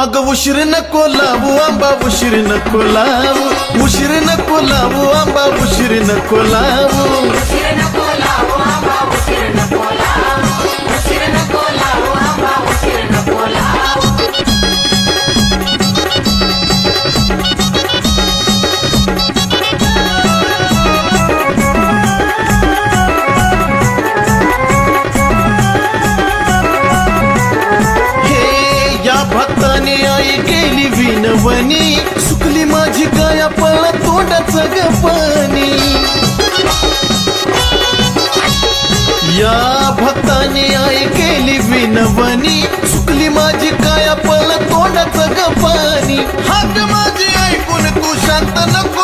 अग उशीर नको लावू आंबा उशीर नको लावू. उशीर नको लावू आंबा उशीर नको लावू. या भक्ताने आई केली विनवणी. सुकली माझी गाया पळा तोंडाचं गपणी या भक्ताने आई केली विनवणी. सुकली माझी काया पळा तोंडाचं गपणी हात माझी ऐकून तू शांत नको